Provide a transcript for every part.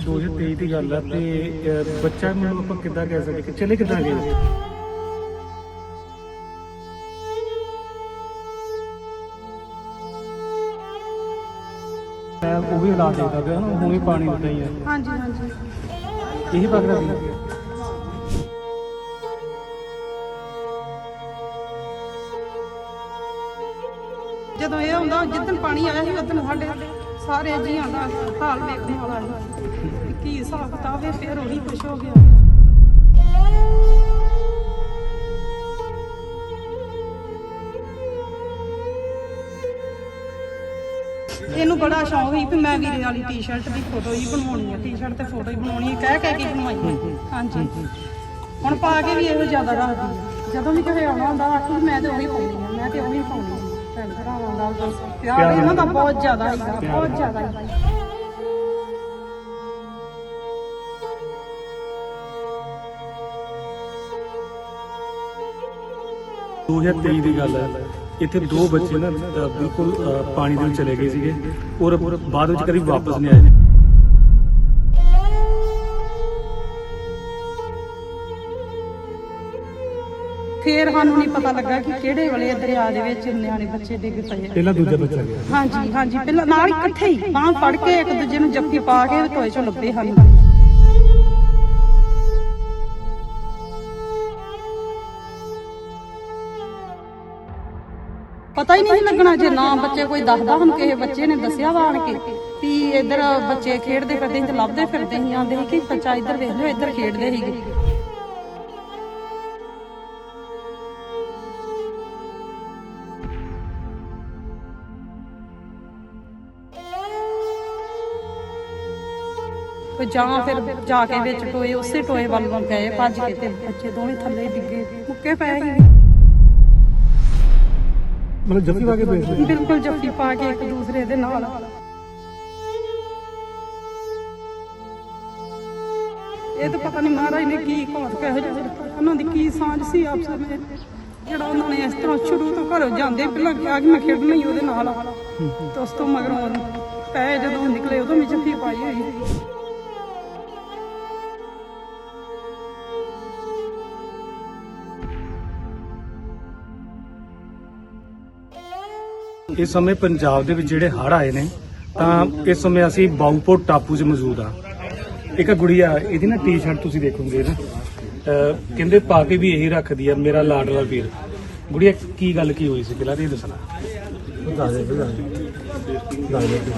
ਕੋਈ 2023 ਦੀ ਗੱਲ ਆ ਤੇ ਅਹ, ਬੱਚਾ ਨੂੰ ਆਪਾਂ ਕਿੱਦਾਂ ਕਹਿ ਸਕਦੇ? ਕਿ ਚਲੇ ਕਿੱਦਾਂ ਗਏ? ਮੈਂ ਉਹ ਵੀ ਹਾਲਾਤ ਦੇਖਦਾ ਪਿਆ ਨਾ ਹੁਣੇ ਪਾਣੀ ਉੱਤੇ ਹੀ ਹੈ ਹਾਂਜੀ ਹਾਂਜੀ। ਇਹੀ ਪਕੜਾ ਸੀ ਜਦੋਂ ਇਹ ਆਉਂਦਾ ਜਿੱਦਣ ਪਾਣੀ ਆਇਆ ਸੀ ਉਦੋਂ ਸਾਡੇ ਸਾਰੇ ਜੀਆਂ ਦਾ ਹਾਲ ਵੇਖਣ ਵਾਲਾ ਸੀ ਕੀ ਹਿਸਾਬ ਕਿਤਾਬ ਹੈ, ਫਿਰ ਉਹੀ ਕੁਛ ਹੋ ਗਿਆ। ਇਹਨੂੰ ਬੜਾ ਸ਼ੌਂਕ ਸੀ ਵੀ ਮੈਂ ਵੀਰੇ ਵਾਲੀ ਟੀ-ਸ਼ਰਟ ਦੀ ਫੋਟੋ ਹੀ ਬਣਵਾਉਣੀ ਹੈ ਟੀ-ਸ਼ਰਟ ਤੇ ਫੋਟੋ ਹੀ ਬਣਾਉਣੀ ਹੈ, ਕਹਿ ਕਹਿ ਕੇ ਬਣਵਾਈ ਹੈ। ਹਾਂਜੀ। ਹੁਣ ਪਾ ਕੇ ਵੀ ਇਹੋ ਜ਼ਿਆਦਾ ਰੱਖਦੀ ਹੈ। ਜਦੋਂ ਵੀ ਕਿਸੇ ਆਉਣਾ ਹੁੰਦਾ, ਆਖੂ ਮੈਂ ਤੇ ਉਹੀ ਪਾਉਣੀ ਆ ਮੈਂ ਤੇ ਉਹੀ ਪਾਉਣੀ ਆ ਭੈਣ ਭਰਾਵਾਂ ਦਾ ਬਸ ਪਿਆਰ ਇਹਨਾਂ ਦਾ ਬਹੁਤ ਜ਼ਿਆਦਾ ਹੈਗਾ ਬਹੁਤ ਜ਼ਿਆਦਾ ਹੈਗਾ 2023 ਦੀ ਗੱਲ ਹੈ। ਇੱਥੇ ਦੋ ਬੱਚੇ ਨਾ ਬਿਲਕੁਲ ਪਾਣੀ ਦੇ ਵਿੱਚ ਚਲੇ ਗਏ ਸੀਗੇ ਔਰ ਬਾਅਦ ਵਿੱਚ ਕਦੀ ਵਾਪਸ ਨਹੀਂ ਆਏ। ਫੇਰ ਸਾਨੂੰ ਨਹੀਂ ਪਤਾ ਲੱਗਾ ਕਿ ਕਿਹੜੇ ਵੇਲੇ ਦਰਿਆ ਦੇ ਵਿੱਚ ਨਿਆਣੇ ਬੱਚੇ ਡਿੱਗ ਪਏ ਆ। ਪਹਿਲਾਂ ਦੂਜਾ ਬੱਚਾ ਗਿਆ। ਹਾਂਜੀ ਹਾਂਜੀ ਪਹਿਲਾਂ ਨਾਲ ਹੀ ਇਕੱਠੇ ਹੀ ਬਾਂਹ ਫੜ ਕੇ ਇੱਕ ਦੂਜੇ ਨੂੰ ਜੱਫੀ ਪਾ ਕੇ ਟੋਏ ਚੋਂ ਲੱਭੇ ਹਨ ਪਤਾ ਹੀ ਨਹੀਂ ਲੱਗਣਾ ਜੇ ਨਾ ਬੱਚੇ ਕੋਈ ਦੱਸਦਾ ਹੁਣ ਕਿਸੇ ਬੱਚੇ ਨੇ ਦੱਸਿਆ ਵਾ ਆਣ ਕੇ ਵੀ ਇੱਧਰ ਬੱਚੇ ਖੇਡਦੇ ਫਿਰਦੇ ਸੀ ਤੇ ਲੱਭਦੇ ਫਿਰਦੇ ਸੀ ਆਂਦੇ ਸੀ ਕਿ ਬੱਚਾ ਇੱਧਰ ਵੇਖ ਲਿਓ ਇੱਧਰ ਖੇਡਦੇ ਸੀਗੇ। ਤੇ ਜਾਂ ਫਿਰ ਜਾ ਕੇ ਵਿੱਚ ਟੋਏ ਉਸੇ ਟੋਏ ਵੱਲ ਨੂੰ ਗਏ ਭੱਜ ਕੇ ਤੇ ਬੱਚੇ ਦੋਵੇਂ ਥੱਲੇ ਡਿੱਗੇ ਮੁੱਕੇ ਪਏ ਸੀ ਮਤਲਬ ਜੱਫੀ ਪਾ ਕੇ ਭੇਜ ਬਿਲਕੁਲ ਜੱਫੀ ਪਾ ਕੇ ਇੱਕ ਦੂਸਰੇ ਦੇ ਨਾਲ। ਇਹ ਤਾਂ ਪਤਾ ਨਹੀਂ ਮਹਾਰਾਜ ਨੇ ਕੀ ਘੋਟ ਕਿਹੋ ਦਿੱਤਾ ਉਹਨਾਂ ਦੀ ਕੀ ਸਾਂਝ ਸੀ ਆਪਸ ਵਿੱਚ ਜਿਹੜਾ ਉਹਨਾਂ ਨੇ ਇਸ ਤਰ੍ਹਾਂ ਸ਼ੁਰੂ ਤੋਂ ਘਰੋਂ ਜਾਂਦੇ ਪਹਿਲਾਂ ਕਿਹਾ ਕਿ ਮੈਂ ਖੇਡਣਾ ਹੀ ਉਹਦੇ ਨਾਲ। ਤੇ ਉਸ ਤੋਂ ਮਗਰੋਂ ਪਏ ਜਦੋਂ ਨਿਕਲੇ ਉਦੋਂ ਵੀ ਜੱਫੀ ਪਾਈ ਹੋਈ। ਇਸ ਸਮੇਂ ਪੰਜਾਬ ਦੇ ਵਿੱਚ ਜਿਹੜੇ ਹੜ੍ਹ ਆਏ ਨੇ ਤਾਂ ਇਸ ਸਮੇਂ ਅਸੀਂ ਬਾਉਪੋਰ ਟਾਪੂ 'ਚ ਮੌਜੂਦ ਆ ਇੱਕ ਗੁੜੀਆ ਇਹਦੀ ਨਾ ਟੀ-ਸ਼ਰਟ ਤੁਸੀਂ ਦੇਖੋਗੇ ਨਾ। ਅਹ ਕਹਿੰਦੇ ਪਾ ਕੇ ਵੀ ਇਹੀ ਰੱਖਦੀ ਆ ਮੇਰਾ ਲਾਡਲਾ ਵੀਰ। ਗੁੜੀਆ ਕੀ ਗੱਲ ਕੀ ਹੋਈ ਸੀ? ਪਹਿਲਾਂ ਤੇ ਇਹ ਦੱਸਣਾ।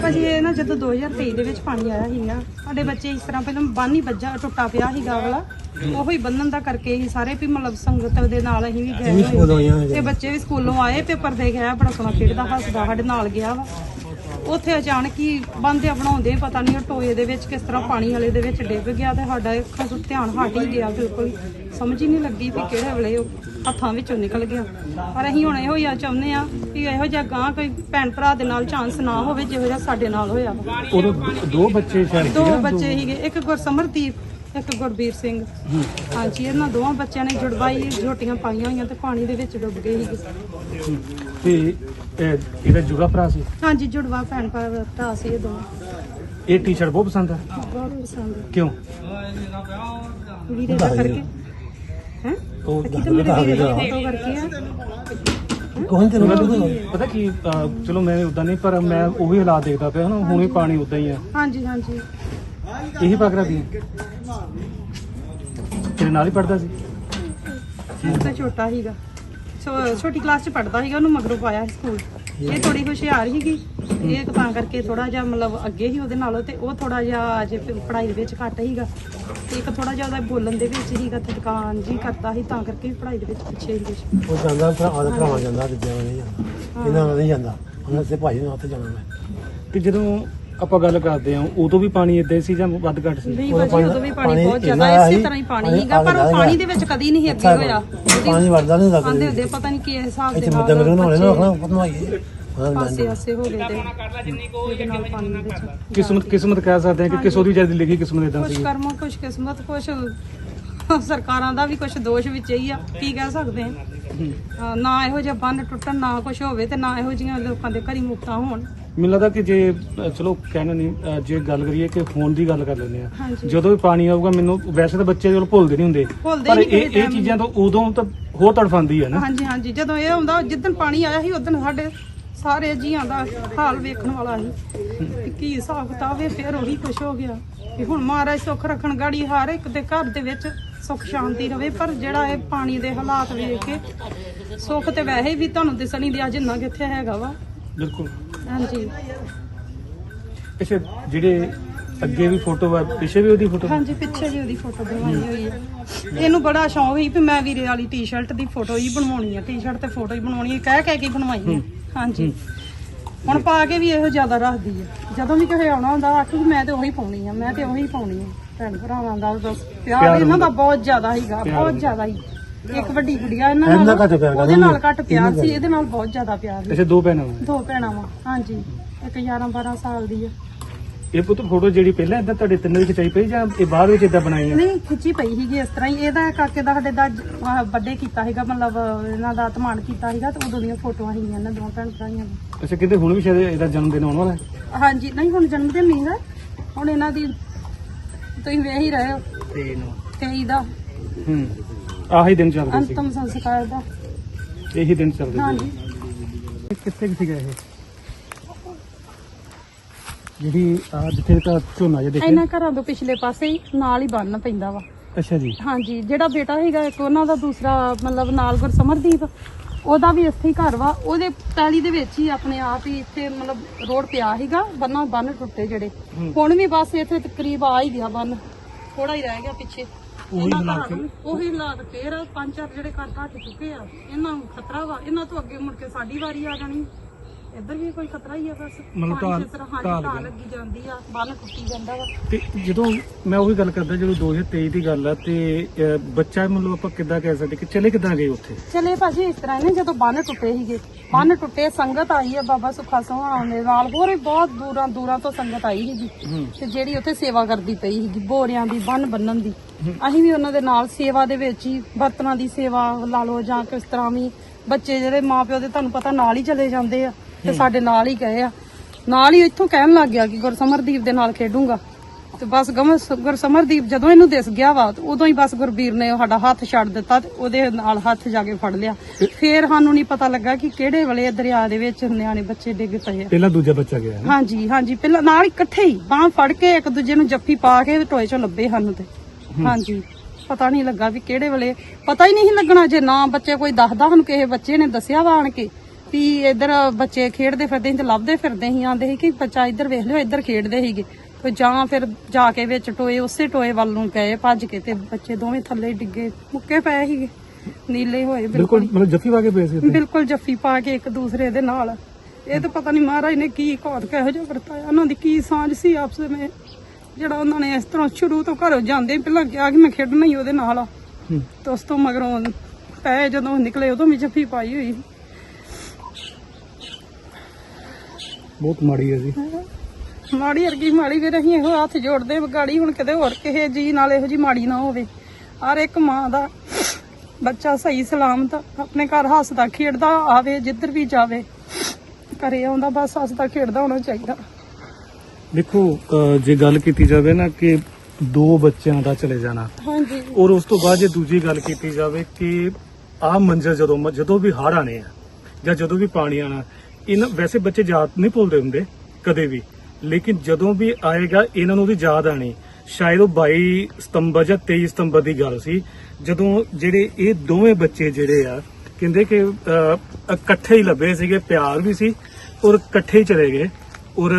ਭਾਜੀ ਇਹ ਨਾ ਜਦੋਂ 2023 ਦੇ ਵਿੱਚ ਪਾਣੀ ਆਇਆ ਸੀਗਾ ਸਾਡੇ ਬੱਚੇ ਇਸ ਤਰ੍ਹਾਂ ਪਹਿਲਾਂ ਬੰਨ ਹੀ ਵੱਜਾ ਟੁੱਟਾ ਪਿਆ ਸੀਗਾ ਵਾਲਾ ਉਹੋ ਹੀ ਬੰਨਣ ਦਾ ਕਰਕੇ ਹੀ ਸਾਰੇ ਵੀ ਮਤਲਬ ਸੰਗਤ ਦੇ ਨਾਲ ਅਸੀਂ ਵੀ ਗਏ ਹੋਏ ਤੇ ਬੱਚੇ ਵੀ ਸਕੂਲੋਂ ਆਏ ਪੇਪਰ ਦੇ ਗਿਆ ਬੜਾ ਸੋਹਣਾ ਖੇਡਦਾ ਹੱਸਦਾ ਸਾਡੇ ਨਾਲ ਗਿਆ ਵਾ। ਉੱਥੇ ਅਚਾਨਕ ਹੀ ਬੰਦੇ ਬਣਾਉਂਦੇ ਪਤਾ ਨਹੀਂ ਉਹ ਟੋਏ ਦੇ ਵਿੱਚ ਕਿਸ ਤਰ੍ਹਾਂ ਪਾਣੀ ਵਾਲੇ ਦੇ ਵਿੱਚ ਡਿੱਗ ਗਿਆ ਤੇ ਸਾਡਾ ਅੱਖਾਂ ਤੋਂ ਧਿਆਨ ਹਟ ਹੀ ਗਿਆ ਬਿਲਕੁਲ। ਸਮਝ ਹੀ ਨਹੀਂ ਲੱਗੀ ਵੀ ਕਿਹੜੇ ਵੇਲੇ ਉਹ ਹੱਥਾਂ ਵਿੱਚੋਂ ਨਿਕਲ ਗਿਆ। ਪਰ ਅਸੀਂ ਹੁਣ ਇਹੋ ਹੀ ਆ ਚਾਹੁੰਦੇ ਆ ਕਿ ਇਹੋ ਜਿਹਾ ਗਾਂ ਕੋਈ ਭੈਣ ਭਰਾ ਦੇ ਨਾਲ ਚਾਂਸ ਨਾ ਹੋਵੇ ਜਿਹੋ ਜਿਹਾ ਸਾਡੇ ਨਾਲ ਹੋਇਆ। ਉਦੋਂ ਦੋ ਬੱਚੇ ਸ਼ਾਇਦ ਦੋ ਬੱਚੇ ਸੀਗੇ ਇੱਕ ਗੁਰਸਮਰਦੀਪ ਇੱਕ ਗੁਰਬੀਰ ਸਿੰਘ। ਹਾਂਜੀ ਇਹਨਾਂ ਦੋਵਾਂ ਬੱਚਿਆਂ ਨੇ ਜੁੜਵਾਈ ਝੋਟੀਆਂ ਪਾਈਆਂ ਹੋਈਆਂ ਤੇ ਪਾਣੀ ਦੇ ਵਿੱਚ ਡੁੱਬ ਗਏ ਸੀਗੇ। ਤੇ ਇਹ- ਇਹਦਾ ਜੁਗਾ ਭਰਾ ਸੀ? ਹਾਂਜੀ ਜੁੜਵਾ ਭੈਣ ਭਰਾ ਭਰਾ ਸੀ ਇਹ ਦੋਵੇਂ। ਇਹ ਟੀ-ਸ਼ਰਟ ਬਹੁਤ ਪਸੰਦ ਆ? ਬਹੁਤ ਪਸੰਦ। ਕਿਉਂ? ਵੀਰੇ ਦਾ ਕਰਕੇ। ਹੈ? ਉਹ ਕੀ ਤਾਂ ਮੇਰੇ ਵੀਰੇ ਦਾ। ਫੋਟੋ ਕਰਕੇ ਆ। ਕੌਣ ਤੈਨੂੰ ਪਤਾ ਕੀ ਅਹ, ਚਲੋ ਮੈਂ ਉਦਾਂ ਨਹੀਂ ਪਰ ਮੈਂ ਉਹੀ ਹਾਲਾਤ ਦੇਖਦਾ ਪਿਆ ਨਾ ਹੁਣੇ ਪਾਣੀ ਉਦਾਂ ਹੀ ਆ। ਹਾਂਜੀ ਹਾਂਜੀ। ਇਹੀ ਪਕੜਾ ਦੀ ਤੇਰੇ ਨਾਲ ਹੀ ਪੜਦਾ ਸੀ? ਇਹ ਤਾਂ ਛੋਟਾ ਸੀਗਾ। ਛੋਟੀ ਕਲਾਸ ਚ ਪੜਦਾ ਸੀਗਾ ਉਹਨੂੰ ਮਗਰੋਂ ਪਾਇਆ ਸੀ ਸਕੂਲ। ਇਹ ਥੋੜੀ ਹੁਸ਼ਿਆਰ ਸੀਗੀ। ਇਹ ਤਾਂ ਕਰਕੇ ਥੋੜਾ ਜਿਹਾ ਮਤਲਬ ਅੱਗੇ ਹੀ ਉਹਦੇ ਨਾਲੋਂ ਤੇ ਉਹ ਥੋੜਾ ਜਿਹਾ ਅਜੇ ਪ- ਪੜ੍ਹਾਈ ਦੇ ਵਿੱਚ ਘੱਟ ਸੀਗਾ। ਤੇ ਇੱਕ ਥੋੜਾ ਜਿਹਾ ਉਹਦਾ ਬੋਲਣ ਦੇ ਵਿੱਚ ਸੀਗਾ ਥਕਾਨ ਜੀ ਕਰਦਾ ਸੀ ਤਾਂ ਕਰਕੇ ਪੜ੍ਹਾਈ ਦੇ ਵਿੱਚ ਪਿੱਛੇ ਸੀ ਉਹ ਜਾਂਦਾ ਭਰਾ ਦਾ ਭਰਾਵਾਂ ਜਾਂਦਾ ਨਾਲ ਨਹੀਂ ਜਾਂਦਾ। ਇਹਨਾਂ ਨਾਲ ਨਹੀਂ ਜਾਂਦਾ। ਉਹਨਾਂ ਦੇ ਭਾਈ ਨਾਲ ਉੱਥੇ ਜਾਣਾ ਮੈਂ ਤੇ ਜਦੋਂ ਆਪਾਂ ਗੱਲ ਕਰਦੇ ਹਾਂ ਉਦੋਂ ਵੀ ਪਾਣੀ ਇਦਾਂ ਸੀ ਜਾਂ ਵੱਧ ਘੱਟ ਸੀ? ਨਹੀਂ ਉਦੋਂ ਭਾਜੀ ਉਦੋਂ ਵੀ ਪਾਣੀ- ਬਹੁਤ ਜ਼ਿਆਦਾ ਇਸੇ ਤਰ੍ਹਾਂ ਹੀ ਪਾਣੀ ਸੀਗਾ ਪਰ ਉਹ ਆ ਪਾਣੀ। ਦੇ ਵਿੱਚ ਕਦੀ ਨਹੀਂ ਅੱਗੇ ਹੋਇਆ। ਪਾਣੀ ਵੜਦਾ ਨਹੀਂ ਆਂਦੇ ਲੱਗਦਾ ਹੁੰਦੇ ਪਤਾ ਨਹੀਂ ਕੀ ਹਿਸਾਬ ਦੇ ਇੱਥੇ ਨਾਲ ਮੁੱਦੇ ਮੇਰੇ ਨੂੰ ਪਤਵਾਈਏ ਉਹਨਾਂ ਪਾਸੇ ਆਸੇ ਹੋ ਗਏ ਤੇ। ਕਿਸਮਤ ਕਿਸਮਤ ਕਹਿ ਸਕਦੇ ਹਾਂ ਕਿ ਕਿਸੋ ਦੀ ਜਦ ਲਿਖੀ ਕਿਸਮਤ ਇਦਾਂ ਕੁਛ ਸੀ ਕਰਮ ਕੁਛ ਕਿਸਮਤ ਕੁਛ ਸਰਕਾਰਾਂ ਦਾ ਵੀ ਕੁਛ ਦੋਸ਼ ਵਿੱਚ ਹੀ ਆ ਕੀ ਕਹਿ ਸਕਦੇ ਹਾਂ, ਨਾ ਇਹੋ ਜਿਹਾ ਬੰਨ ਟੁੱਟਣ ਨਾ ਕੁਛ ਹੋਵੇ ਤੇ ਨਾ ਇਹੋ ਜਿਹੀਆਂ ਲੋਕਾਂ ਦੇ ਘਰੀ ਮੁਕਤਾ ਹੋਣ। ਮੈਨੂੰ ਲੱਗਦਾ ਕਿ ਜੇ ਚਲੋ ਕਹਿਣਾ ਨਹੀਂ ਜੇ ਗੱਲ ਕਰੀਏ ਕਿ ਫੋਨ ਦੀ ਗੱਲ ਕਰ ਲੈਂਦੇ ਆ। ਜਦੋਂ ਵੀ ਪਾਣੀ ਆਊਗਾ ਮੈਨੂੰ ਵੈਸੇ ਤਾਂ ਬੱਚੇ ਚਲੋ ਭੁੱਲਦੇ ਨਹੀਂ ਹੁੰਦੇ ਪਰ ਇਹ ਇਹ ਚੀਜ਼ਾਂ ਤਾਂ ਉਦੋਂ ਤਾਂ ਹੋਰ ਤੜਫਾਂਦੀ ਹੈ ਨਾ। ਹਾਂਜੀ ਹਾਂਜੀ ਜਦੋਂ ਇਹ ਆਉਂਦਾ ਜਿੱਦਣ ਪਾਣੀ ਆਇਆ ਸੀ ਉਦੋਂ ਸਾਡੇ ਸਾਰੇ ਜੀਆਂ ਦਾ ਹਾਲ ਵੇਖਣ ਵਾਲਾ ਸੀ। ਕਿ ਕੀ ਹਿਸਾਬ ਕਿਤਾਬ ਹੈ ਫਿਰ ਉਹੀ ਕੁਝ ਹੋ ਗਿਆ। ਕਿ ਹੁਣ ਮਹਾਰਾਜ ਸੁੱਖ ਰੱਖਣ ਗਾੜੀ ਹਰ ਇੱਕ ਦੇ ਘਰ ਦੇ ਵਿੱਚ ਸੁੱਖ ਸ਼ਾਂਤੀ ਰਵੇ ਪਰ ਜਿਹੜਾ ਇਹ ਪਾਣੀ ਦੇ ਹਾਲਾਤ ਵੇਖ ਕੇ ਸੁੱਖ ਤੇ ਵੈਸੇ ਵੀ ਤੁਹਾਨੂੰ ਦਿਸਣੀ ਦਿਆ ਜਿੰਨਾ ਕਿੱਥੇ ਹੈਗਾ ਵਾ। ਬਿਲਕੁਲ। ਹਾਂਜੀ। ਪਿੱਛੇ ਜਿਹੜੇ ਅੱਗੇ ਵੀ ਫੋਟੋ ਆ ਪਿੱਛੇ ਵੀ ਉਹਦੀ ਫੋਟੋ? ਹਾਂਜੀ ਪਿੱਛੇ ਜੀ ਉਹਦੀ ਫੋਟੋ ਬਣਵਾਈ ਹੋਈ ਹੈ। ਇਹਨੂੰ ਬੜਾ ਸ਼ੌਂਕ ਸੀ ਵੀ ਮੈਂ ਵੀਰੇ ਵਾਲੀ ਟੀ-ਸ਼ਰਟ ਦੀ ਫੋਟੋ ਹੀ ਬਣਵਾਉਣੀ ਹੈ ਟੀ-ਸ਼ਰਟ ਤੇ ਫੋਟੋ ਹੀ ਬਣਵਾਉਣੀ ਹੈ ਕਹਿ ਕਹਿ ਕੇ ਬਣਵਾਈ ਹੈ। ਹਾਂਜੀ। ਹੁਣ ਪਾ ਕੇ ਵੀ ਇਹੋ ਜ਼ਿਆਦਾ ਰੱਖਦੀ ਹੈ। ਜਦੋਂ ਵੀ ਕਿਸੇ ਆਉਣਾ ਹੁੰਦਾ ਆਖ ਵੀ ਮੈਂ ਤੇ ਉਹੀ ਪਾਉਣੀ ਆ ਮੈਂ ਤੇ ਉਹੀ ਪਾਉਣੀ ਆ। ਭੈਣ ਭਰਾਵਾਂ ਦਾ ਪਿਆਰ ਇਹਨਾਂ। ਬਹੁਤ ਜ਼ਿਆਦਾ ਬਹੁਤ ਹੁੰਦਾ। ਜ਼ਿਆਦਾ ਹੀ। ਇੱਕ ਵੱਡੀ ਗੁੜੀਆ ਇਹਨਾਂ ਇਹਨਾਂ ਨਾਲ ਘੱਟ ਪਿਆਰ ਉਹਦੇ ਨਾਲ ਕਰਦੀ ਘੱਟ ਪਿਆਰ ਸੀ ਇਹਦੇ ਨਾਲ ਬਹੁਤ ਜ਼ਿਆਦਾ ਪਿਆਰ ਸੀ। ਪਿੱਛੇ ਦੋ ਭੈਣਾਂ ਵਾਂ। ਦੋ ਭੈਣਾਂ ਵਾ ਹਾਂਜੀ। ਇੱਕ 11 12 ਸਾਲ ਦੀ ਆ। ਇਹ ਪੁੱਤ ਫੋਟੋ ਜਿਹੜੀ ਪਹਿਲਾਂ ਇਦਾਂ ਤੁਹਾਡੇ ਤਿੰਨਾਂ ਦੀ ਖਿਚਾਈ ਪਈ ਜਾਂ ਇਹ ਬਾਅਦ ਵਿੱਚ ਇਦਾਂ ਬਣਾਈ ਨਹੀਂ ਖਿੱਚੀ ਪਈ ਸੀਗੀ ਇਸ ਤਰ੍ਹਾਂ ਹੀ। ਇਹਦਾ ਕਾਕੇ ਦਾ ਸਾਡੇ ਦਾ ਵੱਡੇ ਕੀਤਾ ਸੀਗਾ ਮਤਲਬ ਇਹਨਾਂ ਦਾ ਧਮਾਨ ਕੀਤਾ ਸੀਗਾ ਤੇ ਉਦੋਂ ਦੀਆਂ ਫੋਟੋਆਂ ਸੀਗੀਆਂ ਇਹਨਾਂ ਦੋਵਾਂ ਭੈਣ ਭਰਾਈਆਂ ਦੀਆਂ। ਅੱਛਾ ਕਿਤੇ ਹੁਣ ਵੀ ਸ਼ਾਇਦ ਇਹਦਾ ਜਨਮ ਦਿਨ ਆਉਣ ਵਾਲਾ ਹੈ? ਹਾਂਜੀ ਨਹੀਂ ਹੁਣ ਜਨਮ ਦਿਨ ਨਹੀਂ ਹੈ। ਹੁਣ ਇਹਨਾਂ ਦੀ ਤੁਸੀਂ ਵੇਖ ਹੀ ਰਹੇ ਹੋ। ਤੇ 23 ਦਾ। ਹੂੰ। ਆਹੀ ਦਿਨ ਚੱਲਦੇ ਸੀ। ਅੰਤਮ ਸੰਸਕਾਰ ਦਾ। ਇਹੀ ਦਿਨ ਚੱਲਦੇ ਹਾਂਜੀ। ਸੀ ਕਿੱਥੇ ਕੁ ਸੀਗਾ ਇਹ? ਜਿਹੜੀ ਆ ਜਿੱਥੇ ਦਾ ਝੋਨਾ ਜਿਹਾ ਦੇਖਿਆ। ਇਹਨਾਂ ਘਰਾਂ ਤੋਂ ਪਿਛਲੇ ਪਾਸੇ ਹੀ ਨਾਲ ਹੀ ਬੰਨ ਪੈਂਦਾ ਵਾ। ਅੱਛਾ ਜੀ। ਹਾਂਜੀ। ਜਿਹੜਾ ਬੇਟਾ ਹੈਗਾ ਇੱਕ ਉਹਨਾਂ ਦਾ ਦੂਸਰਾ ਮਤਲਬ ਨਾਲ ਗੁਰਸਮਰਦੀਪ। ਉਹਦਾ ਵੀ ਇੱਥੇ ਹੀ ਘਰ ਵਾ। ਉਹਦੇ ਪੈਲੀ ਦੇ ਵਿੱਚ ਹੀ ਆਪਣੇ ਆਪ ਹੀ ਇੱਥੇ ਮਤਲਬ ਰੋਡ ਪਿਆ ਸੀਗਾ ਬੰਨਾ ਬੰਨ ਟੁੱਟੇ ਜਿਹੜੇ। ਹੁਣ ਵੀ ਬਸ ਇੱਥੇ ਤਕਰੀਬ ਆ ਹੀ ਗਿਆ ਬੰਨ ਥੋੜਾ ਹੀ ਰਹਿ ਗਿਆ ਪਿੱਛੇ। ਉਹੀ ਹਾਲਾਤ ਉਹੀ ਹਾਲਾਤ ਫੇਰ ਆ, ਪੰਜ ਚਾਰ ਜਿਹੜੇ ਘਰ ਘੱਟ ਚੁੱਕੇ ਆ। ਇਹਨਾਂ ਨੂੰ ਖਤਰਾ ਵਾ। ਇਹਨਾਂ ਤੋਂ ਅੱਗੇ ਮੁੜ ਕੇ ਸਾਡੀ ਵਾਰੀ ਆ ਜਾਣੀ। ਇੱਧਰ ਵੀ ਕੋਈ ਖਤਰਾ ਹੀ ਆ ਬਸ। ਮਤਲਬ ਪਾਣੀ ਢਾਲ- ਜਿਸ ਤਰ੍ਹਾਂ ਹਾਂਜੀ ਢਾਲ ਢਾਲ ਗਿਆ। ਲੱਗੀ ਜਾਂਦੀ ਆ ਬੰਨ ਟੁੱਟੀ ਜਾਂਦਾ ਵਾ। ਤੇ ਜਦੋਂ ਮੈਂ ਉਹੀ ਗੱਲ ਕਰਦਾ ਜਦੋਂ 2023 ਦੀ ਗੱਲ ਆ ਤੇ ਅਹ, ਬੱਚਾ ਮਤਲਬ ਆਪਾਂ ਕਿੱਦਾਂ ਕਹਿ ਸਕਦੇ ਕਿ ਚਲੇ ਕਿੱਦਾਂ ਗਏ ਉੱਥੇ? ਚਲੇ ਭਾਜੀ ਇਸ ਤਰ੍ਹਾਂ ਨੇ ਜਦੋਂ ਬੰਨ ਟੁੱਟੇ ਸੀਗੇ। ਬੰਨ ਟੁੱਟੇ ਸੰਗਤ ਆਈ ਹੈ ਬਾਬਾ ਸੁਖਾ ਸੋਹਣਾ ਦੇ ਨਾਲ। ਹੋਰ ਵੀ ਬਹੁਤ ਦੂਰਾਂ ਦੂਰਾਂ ਤੋਂ ਸੰਗਤ ਆਈ ਸੀਗੀ। ਹੂੰ। ਤੇ ਜਿਹੜੀ ਉੱਥੇ ਸੇਵਾ ਕਰਦੀ ਪਈ ਸੀਗੀ ਬੋਰਿਆਂ ਦੀ ਬੰਨ ਬੰਨਣ ਦੀ। ਅਸੀਂ ਵੀ ਉਹਨਾਂ ਦੇ ਨਾਲ ਸੇਵਾ ਦੇ ਵਿੱਚ ਹੀ ਬਰਤਨਾਂ ਦੀ ਸੇਵਾ ਲਾ ਲਓ ਜਾਂ ਕਿਸ ਤਰ੍ਹਾਂ ਵੀ ਬੱਚੇ ਜਿਹੜੇ ਮਾਪਿਓ ਦੇ ਤੁਹਾਨੂੰ ਪਤਾ ਨਾਲ ਹੀ ਚਲੇ ਜਾਂਦੇ ਆ। ਤੇ ਸਾਡੇ ਨਾਲ ਹੀ ਗਏ ਆ। ਨਾਲ ਹੀ ਇੱਥੋਂ ਕਹਿਣ ਲੱਗ ਗਿਆ ਕਿ ਗੁਰਸਮਰਦੀਪ ਦੇ ਨਾਲ ਖੇਡੂੰਗਾ। ਤੇ ਬਸ ਗਮ ਗੁਰਸਮਰਦੀਪ ਜਦੋਂ ਇਹਨੂੰ ਦਿਸ ਗਿਆ ਵਾ ਤੇ ਉਦੋਂ ਹੀ ਬਸ ਗੁਰਬੀਰ ਨੇ ਸਾਡਾ ਹੱਥ ਛੱਡ ਦਿੱਤਾ ਤੇ ਉਹਦੇ ਨਾਲ ਹੱਥ ਜਾ ਕੇ ਫੜ ਲਿਆ। ਫੇਰ ਸਾਨੂੰ ਨਹੀਂ ਪਤਾ ਲੱਗਾ ਕਿ ਕਿਹੜੇ ਵੇਲੇ ਦਰਿਆ ਦੇ ਵਿੱਚ ਨਿਆਣੇ ਬੱਚੇ ਡਿੱਗ ਪਏ ਆ। ਪਹਿਲਾਂ ਦੂਜਾ ਬੱਚਾ ਗਿਆ ਹਾਂਜੀ ਹਾਂਜੀ। ਪਹਿਲਾਂ ਨਾਲ ਇਕੱਠੇ ਹੀ ਬਾਹ ਫੜ ਕੇ ਇੱਕ ਦੂਜੇ ਨੂੰ ਜੱਫੀ ਪਾ ਕੇ ਟੋਏ ਚੋਂ ਲੱਭੇ ਸਾਨੂੰ ਤੇ। ਹਾਂਜੀ। ਪਤਾ ਨਹੀਂ ਲੱਗਾ ਵੀ ਕਿਹੜੇ ਵੇਲੇ। ਪਤਾ ਹੀ ਨਹੀਂ ਲੱਗਣਾ ਜੇ ਨਾ ਬੱਚੇ ਕੋਈ ਦੱਸਦਾ ਸਾਨੂੰ ਕਿਸੇ ਬੱਚੇ ਨੇ ਦੱਸਿਆ ਵਾ ਆਣ ਕੇ। ਵੀ ਇੱਧਰ ਬੱਚੇ ਖੇਡਦੇ ਫਿਰਦੇ ਸੀ ਤੇ ਲੱਭਦੇ ਫਿਰਦੇ ਸੀ ਆਂਦੇ ਸੀ ਕਿ ਬੱਚਾ ਇੱਧਰ ਵੇਖ ਲਿਓ ਇੱਧਰ ਖੇਡਦੇ ਸੀਗੇ। ਤੇ ਜਾਂ ਫਿਰ ਜਾ ਕੇ ਵਿੱਚ ਟੋਏ ਉਸੇ ਟੋਏ ਵੱਲ ਨੂੰ ਗਏ ਭੱਜ ਕੇ ਤੇ ਬੱਚੇ ਦੋਵੇਂ ਥੱਲੇ ਡਿੱਗੇ ਮੁੱਕੇ ਪਏ ਸੀਗੇ ਨੀਲੇ ਹੋਏ ਬਿਲਕੁਲ ਬਿਲਕੁਲ ਮਤਲਬ ਜੱਫੀ ਪਾ ਕੇ ਪਏ ਸੀ ਬਿਲਕੁਲ ਜੱਫੀ ਪਾ ਕੇ ਇੱਕ ਦੂਸਰੇ ਦੇ ਨਾਲ। ਇਹ ਤਾਂ ਪਤਾ ਨਹੀਂ ਮਹਾਰਾਜ ਨੇ ਕੀ ਘੋਤ ਕਿਹੋ ਜਿਹਾ ਵਰਤਾਇਆ ਉਹਨਾਂ ਦੀ ਕੀ ਸਾਂਝ ਸੀ ਆਪਸ ਵਿੱਚ? ਜਿਹੜਾ ਉਹਨਾਂ ਨੇ ਇਸ ਤਰ੍ਹਾਂ ਸ਼ੁਰੂ ਤੋਂ ਘਰੋਂ ਜਾਂਦੇ ਹੀ ਪਹਿਲਾਂ ਕਿਹਾ ਕਿ ਮੈਂ ਖੇਡਣਾ ਹੀ ਉਹਦੇ ਨਾਲ ਆ। ਹੂੰ। ਤੇ ਉਸ ਤੋਂ ਮਗਰੋਂ ਪਏ ਜਦੋਂ ਨਿਕਲੇ ਉਦੋਂ ਵੀ ਜੱਫੀ ਪਾਈ ਹੋਈ ਸੀ। ਬਹੁਤ ਮਾੜੀ ਹੈ ਜੀ। ਮਾੜੀ ਵਰਗੀ ਮਾੜੀ ਵੀ ਰਹੀ ਇਹੋ ਹੱਥ ਜੋੜਦੇ ਗਾੜੀ ਹੁਣ ਕਿਤੇ ਹੋਰ ਕਿਸੇ ਜੀ ਨਾਲ ਇਹੋ ਜੀ ਮਾੜੀ ਨਾ ਹੋਵੇ। ਹਰ ਇੱਕ ਮਾਂ ਦਾ ਬੱਚਾ ਸਹੀ ਸਲਾਮਤ ਆਪਣੇ ਘਰ ਹੱਸਦਾ ਖੇਡਦਾ ਆਵੇ ਜਿੱਧਰ ਵੀ ਜਾਵੇ ਘਰੇ ਆਉਂਦਾ ਬਸ ਹੱਸਦਾ ਖੇਡਦਾ ਹੋਣਾ ਚਾਹੀਦਾ। ਦੇਖੋ ਅਹ, ਜੇ ਗੱਲ ਕੀਤੀ ਜਾਵੇ ਨਾ ਕਿ ਦੋ ਬੱਚਿਆਂ ਦਾ ਚਲੇ ਜਾਣਾ ਹਾਂਜੀ। ਔਰ ਉਸ ਤੋਂ ਬਾਅਦ ਜੇ ਦੂਜੀ ਗੱਲ ਕੀਤੀ ਜਾਵੇ ਕਿ ਆਹ ਮੰਜ਼ਰ ਜਦੋਂ ਜਦੋਂ ਵੀ ਹੜ੍ਹ ਆਣੇ ਆ ਜਾਂ ਜਦੋਂ ਵੀ ਪਾਣੀ ਆਣਾ ਇਹਨਾਂ ਵੈਸੇ ਬੱਚੇ ਯਾਦ ਨਹੀਂ ਭੁੱਲਦੇ ਹੁੰਦੇ ਕਦੇ ਵੀ। ਲੇਕਿਨ ਜਦੋਂ ਵੀ ਆਏਗਾ, ਇਹਨਾਂ ਨੂੰ ਵੀ ਯਾਦ ਆਣੀ ਸ਼ਾਇਦ ਉਹ 22 ਸਤੰਬਰ ਜਾਂ 23 ਸਤੰਬਰ ਦੀ ਗੱਲ ਸੀ, ਜਦੋਂ ਜਿਹੜੇ ਇਹ ਦੋਵੇਂ ਬੱਚੇ ਜਿਹੜੇ ਆ, ਕਹਿੰਦੇ ਕਿ ਇਕੱਠੇ ਹੀ ਲੱਭੇ ਸੀਗੇ, ਪਿਆਰ ਵੀ ਸੀ ਔਰ ਇਕੱਠੇ ਹੀ ਚਲੇ ਗਏ। ਔਰ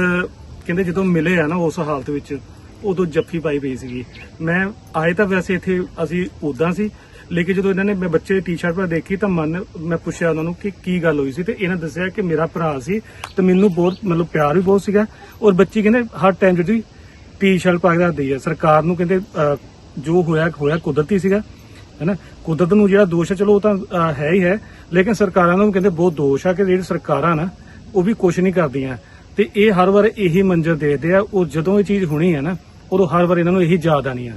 ਕਹਿੰਦੇ ਜਦੋਂ ਮਿਲੇ ਆ ਨਾ ਉਸ ਹਾਲਤ ਵਿੱਚ, ਉਦੋਂ ਜੱਫੀ ਪਾਈ ਪਈ ਸੀਗੀ। ਮੈਂ, ਆਏ ਤਾਂ ਵੈਸੇ ਇੱਥੇ ਅਸੀਂ ਉਦਾਂ ਸੀ ਲੇਕਿਨ ਜਦੋਂ ਇਹਨਾਂ ਨੇ ਮੈਂ ਬੱਚੇ ਦੀ ਟੀ-ਸ਼ਰਟ ਪਰ ਦੇਖੀ ਤਾਂ ਮਨ ਮੈਂ ਪੁੱਛਿਆ ਉਹਨਾਂ ਨੂੰ ਕਿ ਕੀ ਗੱਲ ਹੋਈ ਸੀ ਤੇ ਇਹਨਾਂ ਦੱਸਿਆ ਕਿ ਮੇਰਾ ਭਰਾ ਸੀ ਤੇ ਮੈਨੂੰ ਬਹੁਤ ਮਤਲਬ ਪਿਆਰ ਵੀ ਬਹੁਤ ਸੀਗਾ ਔਰ ਬੱਚੀ ਕਹਿੰਦੇ ਹਰ ਟਾਈਮ ਜਿਹੜੀ ਟੀ-ਸ਼ਰਟ ਪਾ ਕੇ ਰੱਖਦੀ ਹੈ ਸਰਕਾਰ ਨੂੰ ਕਹਿੰਦੇ ਅਹ, ਜੋ ਹੋਇਆ ਹੋਇਆ ਕੁਦਰਤੀ ਸੀਗਾ ਹੈਨਾ? ਕੁਦਰਤ ਨੂੰ ਜਿਹੜਾ ਦੋਸ਼ ਹੈ ਚਲੋ ਉਹ ਤਾਂ ਅਹ, ਹੈ ਹੀ ਹੈ ਲੇਕਿਨ ਸਰਕਾਰਾਂ ਨੂੰ ਵੀ ਕਹਿੰਦੇ ਬਹੁਤ ਦੋਸ਼ ਆ ਕਿ ਜਿਹੜੀ ਸਰਕਾਰਾਂ ਨਾ ਉਹ ਵੀ ਕੁਝ ਨਹੀਂ ਕਰਦੀਆਂ। ਤੇ ਇਹ ਹਰ ਵਾਰ ਇਹੀ ਮੰਜ਼ਰ ਦੇਖਦੇ ਆ ਉਹ ਜਦੋਂ ਇਹ ਚੀਜ਼ ਹੋਣੀ ਹੈ ਨਾ ਉਦੋਂ ਹਰ ਵਾਰ ਇਹਨਾਂ ਨੂੰ ਇਹੀ ਯਾਦ ਆਣੀ ਆ।